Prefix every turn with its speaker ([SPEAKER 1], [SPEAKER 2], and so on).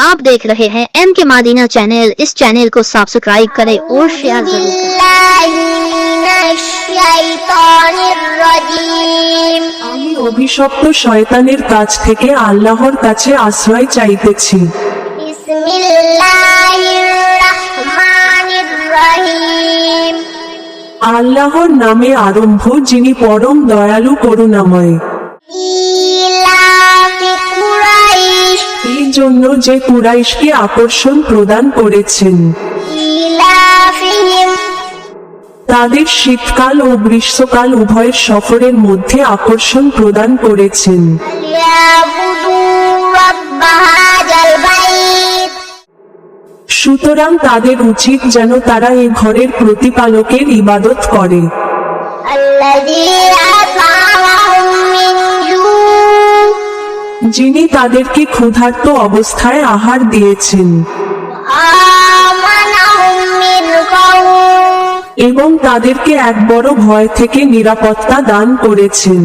[SPEAKER 1] आप देख रहे हैं एम के मादीना चैनल इस चैनल को सब्सक्राइब करें और शेयर
[SPEAKER 2] আমি অভিশপ্ত শয়তানের কাছ থেকে আল্লাহর কাছে আশ্রয় চাইতেছি। আল্লাহর নামে আরম্ভ যিনি পরম দয়ালু করুণাময়। জন্য যে কুরাইশকে আকর্ষণ প্রদান করেছেন। তাদের শীতকাল ও গ্রীষ্মকাল উভয়ের সফরের মধ্যে আকর্ষণ প্রদান করেছেন। সুতরাং তাদের উচিত যেন তারা এ ঘরের প্রতিপালকের ইবাদত করে। যিনি তাদেরকে ক্ষুধার্ত অবস্থায় আহার দিয়েছেন। এবং তাদেরকে এক বড় ভয় থেকে নিরাপত্তা দান করেছেন।